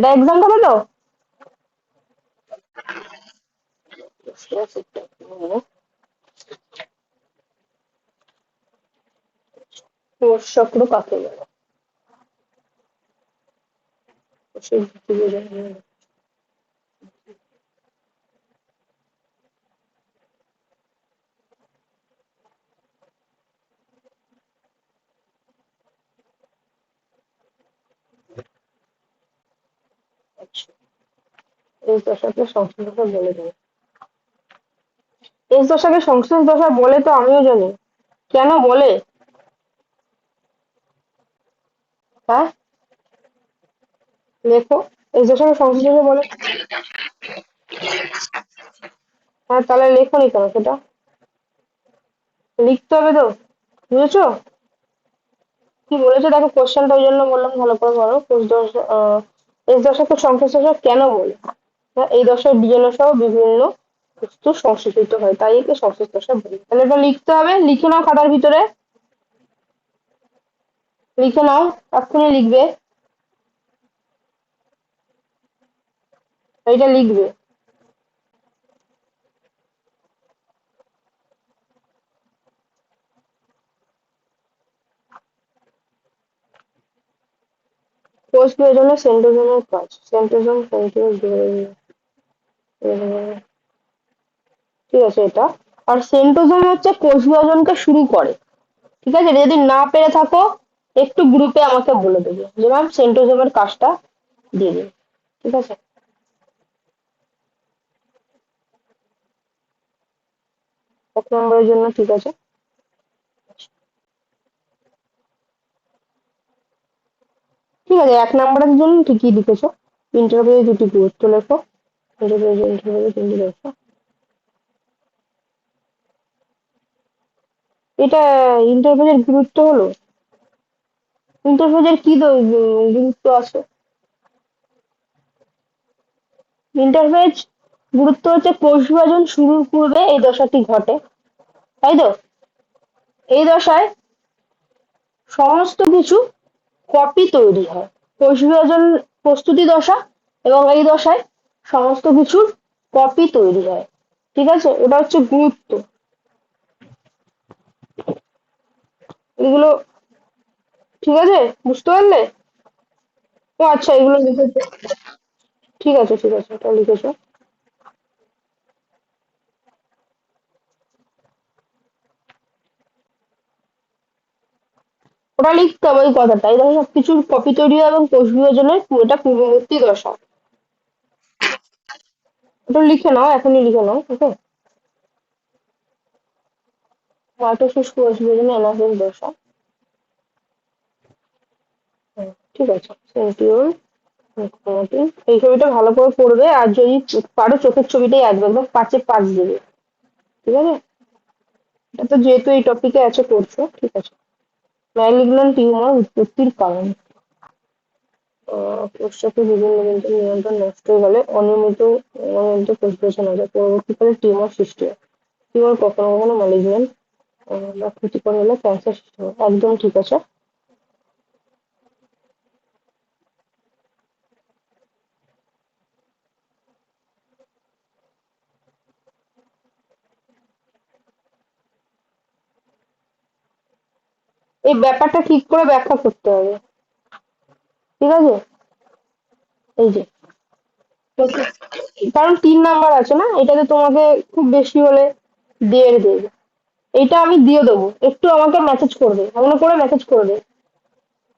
এটা এক্সাম হবে তো? চক্র কাকে বলে? এই দশাকে সংশ্লেষ দশা বলে দেবে এই দশাকে সংশ্লেষ দশা বলে তো আমিও জানি। কেন বলে? হ্যাঁ? লেখো। এই দশাকে সংশ্লেষ দশা বলে। হ্যাঁ তাহলে লেখো নি কেন সেটা? লিখতে হবে তো। বুঝেছ? কি বলেছে? দেখো কোশ্চেনটা ওই জন্য বললাম, ভালো করে পড়ো। কোষ দশা এই দশাকে সংশ্লেষ দশা কেন বলে? এই দশায় ডিএনএ সহ বিভিন্ন বস্তু সংশ্লেষিত হয়, তাই একে সংশ্লেষ দশা বলে। তাহলে এটা লিখতে হবে, লিখে নাও খাতার ভিতরে। লিখে নাও, এক্ষুনি লিখবে। এটা লিখবে। কোষ বিভাজনে সেন্ট্রোজোমের কাজ। সেন্ট্রোজোম সেন্ট্রিওল ঠিক আছে এটা। আর সেন্ট্রোজোম হচ্ছে কোষ বিভাজনকে শুরু করে। ঠিক আছে? যদি না পেরে থাকো, একটু গ্রুপে আমাকে বলে দেবে। যে ম্যাম সেন্ট্রোজোমের কাজটা দিয়ে দিন। ঠিক আছে? এক নম্বরের জন্য ঠিক আছে? ঠিক আছে, এক নম্বরের জন্য ঠিকই লিখেছো। ইন্টারভিউ দুটি গুরুত্ব লেখো ইন্টারভিউ ইন্টারভিউ তিনটি লেখো এটা ইন্টারভিউয়ের গুরুত্ব হলো? ইন্টারভিউয়ের কি গুরুত্ব আছে? ইন্টারফেজ গুরুত্ব হচ্ছে কোষ বিভাজন শুরুর পূর্বে এই দশাটি ঘটে, তাই তো? এই দশায় সমস্ত কিছু কপি তৈরি হয়। কোষ বিভাজন প্রস্তুতি দশা এবং এই দশায় সমস্ত কিছুর কপি তৈরি হয়। ঠিক আছে? ওটা হচ্ছে গুরুত্ব। এগুলো, ঠিক আছে? বুঝতে পারলে? ও আচ্ছা এগুলো লিখেছো। ঠিক আছে ঠিক আছে, এটা লিখেছো। ওটা লিখতে হবে ওই কথাটা এই সবকিছুর কপি তৈরি হয় এবং কোষ বিভাজনের পুরোটা পূর্ববর্তী দশা। ওটা লিখে নাও এখনই লিখে নাও ওকে মাইটোসিস কোষ বিভাজনে এনাফেজ দশা হুম, ঠিক আছে সেন্টিওল মোটামুটি এই ছবিটা ভালো করে পড়বে আর যদি পারো চোখের ছবিটাই আসবে একদম পাঁচে পাঁচ দেবে। ঠিক আছে? এটা তো যেহেতু এই টপিকে আছে করছ ঠিক আছে। ম্যালিগন্যান টিউমার উৎপত্তির কারণ। বিভিন্ন বিন্দু নিয়ন্ত্রণ নষ্ট হয়ে গেলে অনিয়মিত অনিয়মিত বিভাজন যায় পরবর্তীকালে টিউমার সৃষ্টি হয়। টিউমার কখনো কখনো ম্যালিগন্যান্ট বা ক্ষতিকর হলে ক্যান্সার সৃষ্টি হয়। একদম ঠিক আছে? এই ব্যাপারটা ঠিক করে ব্যাখ্যা করতে হবে। ঠিক আছে? এই যে। কারণ তিন নাম্বার আছে না? এটাতে তোমাকে খুব বেশি হলে দেড় দেবে। এটা আমি দিয়ে দেবো। একটু আমাকে মেসেজ করবে এমন করে মেসেজ করবে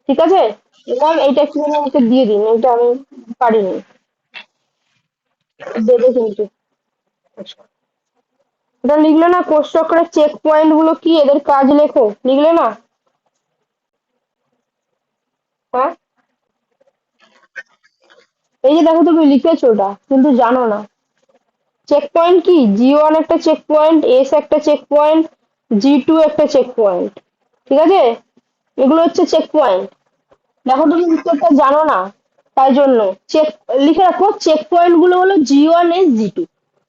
ঠিক আছে? ম্যাম এইটা একটু আমাকে দিয়ে দিন। এটা আমি পারিনি। দেবে কিন্তু। এটা লিখলে না চক্রের চেক পয়েন্টগুলো কি? এদের কাজ লেখো। লিখলে না? হ্যাঁ? এই যে দেখো তুমি লিখেছো ওটা, কিন্তু জানো না। চেক পয়েন্ট কি? জি ওয়ান একটা চেক পয়েন্ট এস একটা চেক পয়েন্ট জি টু একটা চেক পয়েন্ট ঠিক আছে? এগুলো হচ্ছে চেক পয়েন্ট দেখো তুমি উত্তরটা জানো না, তাই জন্য। চেক লিখে রাখো চেক পয়েন্টগুলো হলো G one S G two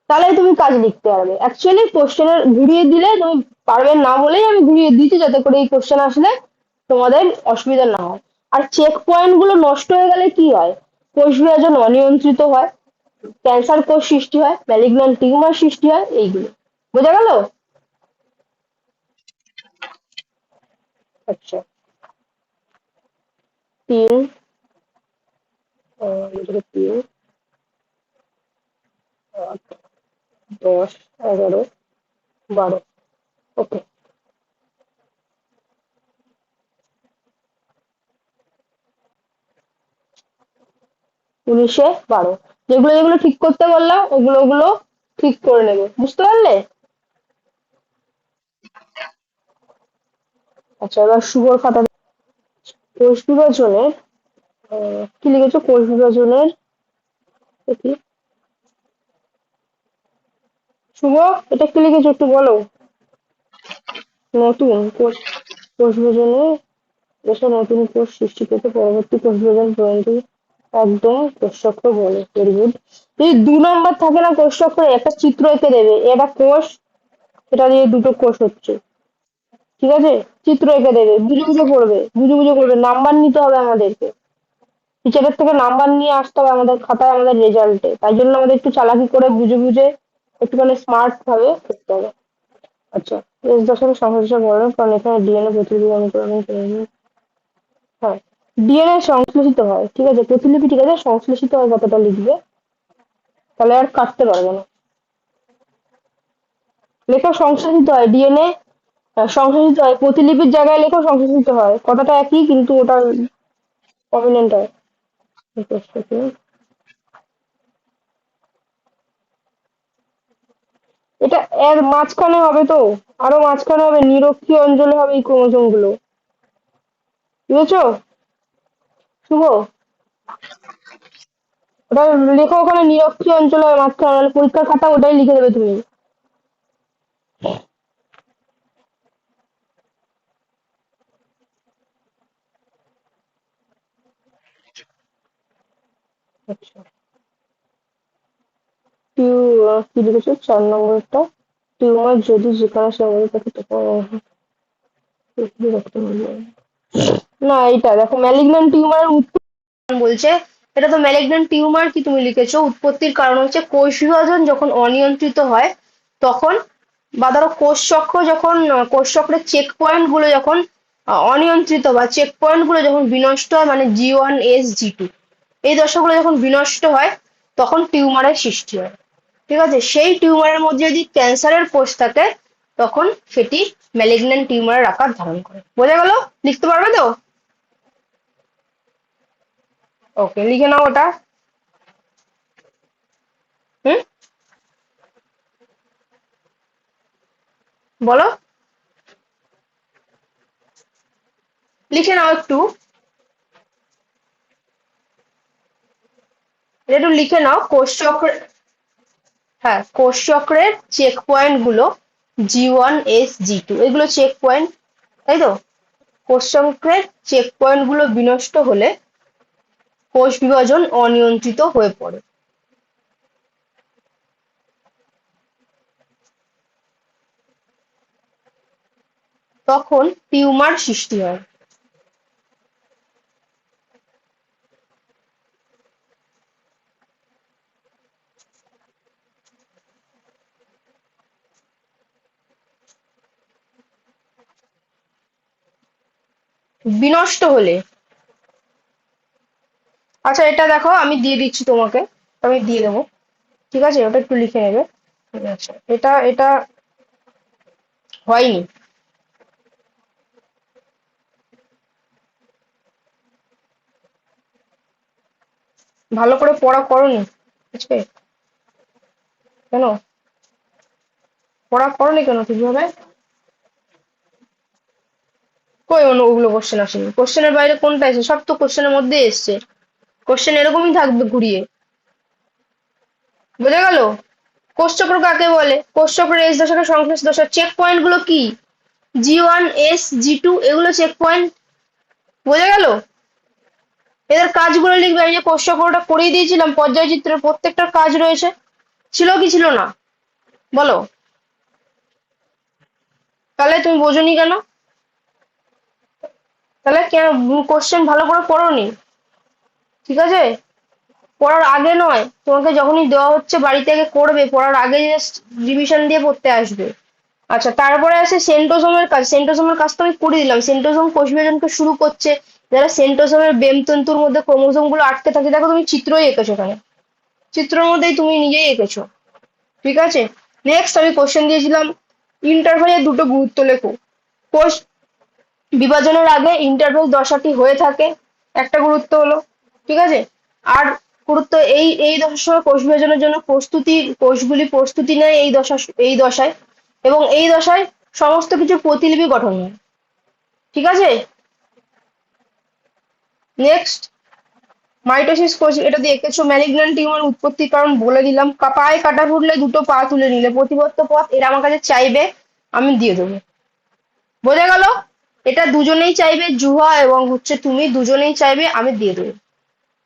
তাহলে তুমি কাজ লিখতে পারবে। অ্যাকচুয়ালি কোশ্চেনের ঘুরিয়ে দিলে তুমি পারবে না বলেই আমি ঘুরিয়ে দিচ্ছি যাতে করে এই কোশ্চেন আসলে তোমাদের অসুবিধা না হয়। আর চেক পয়েন্টগুলো নষ্ট হয়ে গেলে কি হয়? কোষ বিভাজন অনিয়ন্ত্রিত হয় ক্যান্সার কোষ সৃষ্টি হয় ম্যালিগন্যান্ট টিউমার সৃষ্টি হয়, এইগুলো। বোঝা গেল? আচ্ছা। তিন তিন দশ, এগারো, বারো। ওকে। উনিশে বারো। যেগুলো যেগুলো ঠিক করতে বললাম, ওগুলো ওগুলো ঠিক করে নেবে। বুঝতে পারলে? আচ্ছা এবার শুভর খাতা কোষ বিভাজনের কি লিখেছো? কোষ বিভাজনের শুভ, এটা কি লিখেছো একটু বলো? নতুন কোষ কোষ বিভাজনে যেসব নতুন কোষ সৃষ্টি করতে পরবর্তী কোষ বিভাজন পর্যন্ত একদম কোষ চক্র বলে ভেরি গুড যদি দু নম্বর থাকে না কোষ চক্রে একটা চিত্র এঁকে দেবে। এটা কোষ, এটা দিয়ে দুটো কোষ হচ্ছে। ঠিক আছে? চিত্র এঁকে দেবে। বুঝে বুঝে করবে। বুঝে বুঝে করবে। নাম্বার নিতে হবে আমাদেরকে। টিচারের থেকে নাম্বার নিয়ে আসতে হবে আমাদের খাতায় আমাদের রেজাল্টে। তাই জন্য আমাদের একটু চালাকি করে বুঝে বুঝে একটুখানি স্মার্ট ভাবে করতে হবে। আচ্ছা এস দশকের সংশ্লেষণ বর্ণন কারণ এখানে ডিএনএ প্রতিলিপি অনুকরণ করে হ্যাঁ। ডিএনএ সংশ্লেষিত হয়, ঠিক আছে? প্রতিলিপি ঠিক আছে? সংশ্লেষিত হয় কতটা লিখবে। তাহলে আর কাটতে পারবে না। লেখা সংশ্লেষিত হয় ডিএনএ সংশ্লেষিত হয়। প্রতিলিপির জায়গায় লেখা সংশ্লেষিত হয়। কথাটা একই, কিন্তু ওটা প্রমিনেন্ট হয়। এটা এর মাঝখানে হবে তো? আরও মাঝখানে হবে, নিরক্ষীয় অঞ্চলে হবে এই ক্রোমোজোমগুলো বুঝেছ? শুভ? ওটা লেখো ওখানে নিরক্ষীয় অঞ্চলে মাঝখানে পরীক্ষার খাতা ওটাই লিখে দেবে তুমি। আচ্ছা। চার নম্বরটা। টিউমার যদি যেখানে সঙ্গে থাকে তখন না এটা দেখো ম্যালিগন্যান্ট টিউমারের উৎপত্তি বলছে। এটা তো ম্যালিগন্যান্ট টিউমার কি তুমি লিখেছো? উৎপত্তির কারণ হচ্ছে কোষ বিভাজন যখন অনিয়ন্ত্রিত হয়, তখন বা ধরো কোষ চক্র যখন, কোষ চক্রের চেক পয়েন্টগুলো যখন অনিয়ন্ত্রিত বা চেক পয়েন্টগুলো যখন বিনষ্ট হয় মানে G one S G two এই দশাগুলো যখন বিনষ্ট হয়, তখন টিউমারের সৃষ্টি হয়। ঠিক আছে? সেই টিউমারের মধ্যে যদি ক্যান্সারের কোষ থাকে, তখন সেটি ম্যালিগন্যান্ট টিউমারের আকার ধারণ করে। বোঝা গেল? লিখতে পারবে তো? ওকে, লিখে নাও ওটা। হুম? বলো। লিখে নাও একটু। একটু লিখে নাও, কোষ চক্রের হ্যাঁ কোষ চক্রের চেক পয়েন্টগুলো G one S G two এগুলো চেক পয়েন্ট তাই তো? কোষ চক্রের চেক পয়েন্টগুলো বিনষ্ট হলে কোষ বিভাজন অনিয়ন্ত্রিত হয়ে পড়ে। তখন টিউমার সৃষ্টি হয়। বিনষ্ট হলে আচ্ছা এটা দেখো, আমি দিয়ে দিচ্ছি তোমাকে। আমি দিয়ে দেবো। ঠিক আছে? ওটা একটু লিখে নেবে। আচ্ছা এটা এটা হয়নি। ভালো করে পড়া করনি, আজকে? কেন? পড়া করনি কেন ঠিকভাবে? কই অন্য ওগুলো কোশ্চেন আসেনি? কোশ্চেনের বাইরে কোনটা এসে সব তো কোশ্চেনের মধ্যে এসছে। কোশ্চেন এরকমই থাকবে ঘুরিয়ে। বোঝা গেল? কোষ চক্র কাকে বলে? কোষ চক্রের এস দশকের সংশ্লেষ দশক চেক পয়েন্টগুলো কি? G one S G two এগুলো চেক পয়েন্ট বোঝা গেল? এদের কাজগুলো লিখবে। আমি যে কোষ চক্রটা করিয়ে দিয়েছিলাম, পর্যায় চিত্রের প্রত্যেকটার কাজ রয়েছে। ছিল কি ছিল না? বলো। তাহলে তুমি বোঝোনি কেন? তাহলে কেন কোশ্চেন ভালো করে পড়োনি? ঠিক আছে? পড়ার আগে নয়, তোমাকে যখনই দেওয়া হচ্ছে বাড়ি থেকে করবে, পড়ার আগে জাস্ট রিভিশন দিয়ে পড়তে আসবে। আচ্ছা তারপরে আসে সেন্টোসোমের কাজ। সেন্টোসোমের কাজ তো আমি করে দিলাম। সেন্টোসোম কোষ বিভাজনকে শুরু করছে। যারা সেন্টোসোমের বেমতন্তুর মধ্যে ক্রোমোসোমগুলো আটকে থাকে, দেখো তুমি চিত্রই এঁকেছো এখানে। চিত্রের মধ্যেই তুমি নিজেই এঁকেছো। ঠিক আছে? নেক্সট আমি কোশ্চেন দিয়েছিলাম ইন্টারভেলের দুটো গুরুত্ব লেখো। কোষ বিভাজনের আগে ইন্টারভেল দশাটি হয়ে থাকে। একটা গুরুত্ব হলো ঠিক আছে? আর গুরুত্ব, এই এই সময় কোষ বিভাজনের জন্য প্রস্তুতি, কোষগুলি প্রস্তুতি নেয় এই দশা, এই দশায়। এবং এই দশায় সমস্ত কিছু প্রতিলিপি গঠন হয়। ঠিক আছে? নেক্সট মাইটোসিস কোষ, এটা দিয়ে এঁকেছো। ম্যালিগন্যান্ট টিউমার উৎপত্তির কারণ বলে দিলাম। পায়ে কাটা ফুটলে দুটো পা তুলে নিলে। প্রতিবর্ত পথ এরা আমার কাছে চাইবে, আমি দিয়ে দেবো। বোঝা গেল? এটা দুজনেই চাইবে, জুহা এবং হচ্ছে তুমি, দুজনেই চাইবে, আমি দিয়ে দেবো।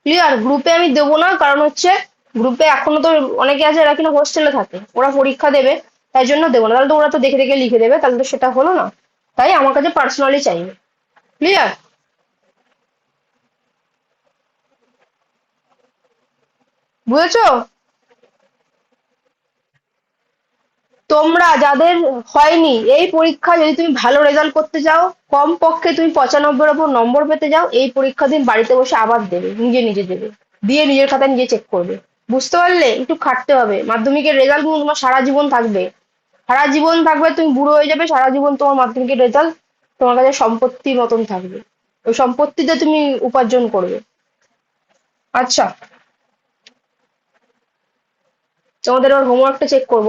ক্লিয়ার গ্রুপে আমি দেবো না, কারণ হচ্ছে গ্রুপে এখনও তো অনেকে আছে এরা কিনা হোস্টেলে থাকে। ওরা পরীক্ষা দেবে, তাই জন্য দেবো না। তাহলে তো ওরা তো দেখে দেখে লিখে দেবে, তাহলে তো সেটা হলো না। তাই আমার কাছে পার্সোনালি চাইবে ক্লিয়ার বুঝেছ? তোমরা যাদের হয়নি, এই পরীক্ষা যদি তুমি ভালো রেজাল্ট করতে চাও কম পক্ষে তুমি পঁচানব্বইয়ের ওপর নম্বর পেতে যাও, এই পরীক্ষা দিন বাড়িতে বসে আবার দেবে, নিজে নিজে দেবে, দিয়ে নিজের খাতায় নিজে চেক করবে। বুঝতে পারলে? একটু খাটতে হবে। মাধ্যমিকের রেজাল্ট কিন্তু তোমার সারা জীবন থাকবে। সারা জীবন থাকবে, তুমি বুড়ো হয়ে যাবে, সারা জীবন তোমার মাধ্যমিকের রেজাল্ট তোমার কাছে সম্পত্তির মতন থাকবে। ওই সম্পত্তিতে তুমি উপার্জন করবে। আচ্ছা। তোমাদের ওর হোমওয়ার্কটা চেক করব।